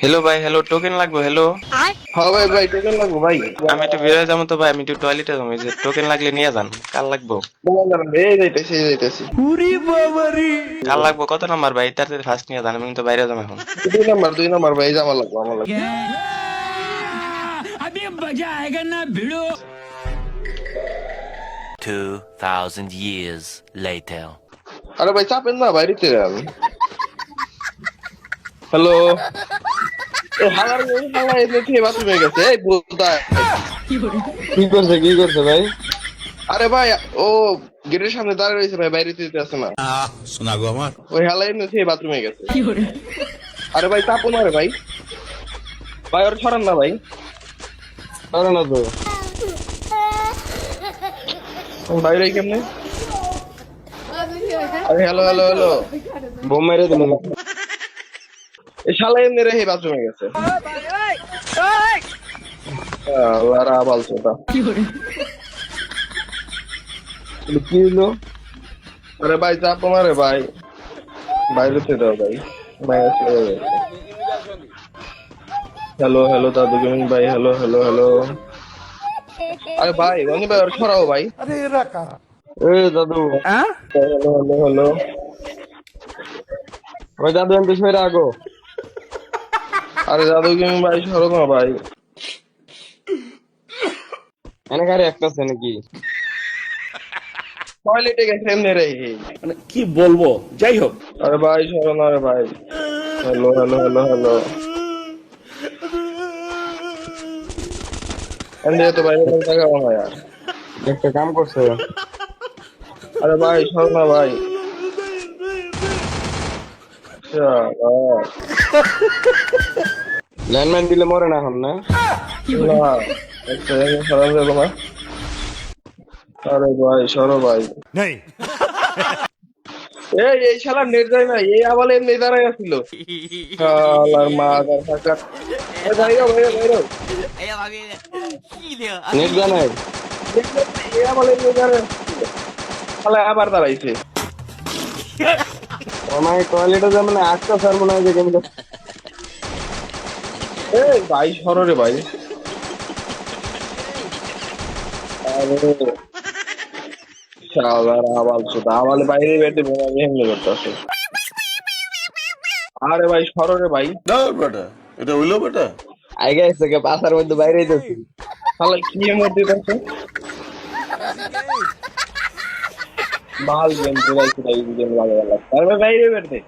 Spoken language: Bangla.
হ্যালো ভাই হ্যালো টোকেন লাগবে হ্যালো হ্যাঁ ভাই ভাই টোকেন লাগবো ভাই। আমি একটু বেরোয় যাব তো ভাই আমি একটু টয়লেটে যাব যে টোকেন লাগলে নিয়ে যান কাল লাগবো। এই যাইতেছি এই যাইতেছি। পুরি বাবারি। কাল লাগবো কত নাম্বার ভাই? তার ফার্স্ট নিয়ে যান আমি তো বাইরে যাব এখন। দুই নাম্বার দুই নাম্বার ভাই জামা লাগবো আমার লাগবে। আমি মজা আয়েগা না ভিড়ো। 2000 years later. আরে ভাই চাপেন না বাইরে চলে যাবেন হ্যালো হালার এই হালা এনে থেকে বাথরুমে গেছে। এই বলতা কি করছে কি করছে ভাই? আরে ভাই ও গেটের সামনে দাঁড়িয়ে রয়েছে ভাই বাইরে দিতে আসে না। শোনা গো আমার। ওই হালা এনে থেকে বাথরুমে গেছে। আরে ভাই চাপো না রে ভাই। ভাই ওর ছড়ান না ভাই। না তো। বাইরে কেমনে? আরে হ্যালো হ্যালো হ্যালো বোম মেরে দিল। এই শালা এমনি রে বাথরুমে গেছে। আল্লাহ রা বলছো তা কি হলো আরে ভাই চাপো না রে ভাই। বাইরেতে দাও ভাই। ভাই হ্যালো হ্যালো দাদু গেমিং ভাই হ্যালো হ্যালো হ্যালো। আরে ভাই রনি ভাই ওর ছড়াও ভাই। এ দাদু। Hello hello hello. ওই দাদু আমি পিছনে রাখো। আরে দাদু গেমিং ভাই সরো না ভাই? এনে কারে একটা আছে নাকি? টয়লেটে গেছে এমনি রে। মানে কি বলব? যাই হোক। আরে ভাই সরো না রে ভাই। Hello hello hello hello. এমনি তো ভাই এরকম টাকা আর একটা কাম করছে। আরে ভাই সরো না ভাই। শালা। ল্যান্ডমাইন দিলে মরে না এখন না? আরে ভাই সরো ভাই। নেই। এই এই শালা নেট যায় না এই আবার এমনি দাঁড়াই আসছিল শালার মা তার ফাঁকা। এ নেট এই আবার এমনি দাঁড়াই শালা আবার দাঁড়াইছে। আমার টয়লেটে যাবে না আটটা স্যার মনে হয় যে কেমন এই ভাই সরো রে ভাই। আরে। ভাই সরো রে ভাই। বেটা এটা হইল বেটা। আগে এসে কে পাশার মধ্যে বাইরে যাচ্ছি শালা কি এমন माल गेम जुलाई जुलाई गेम वाले वाला सर्वर भाई भी बैठते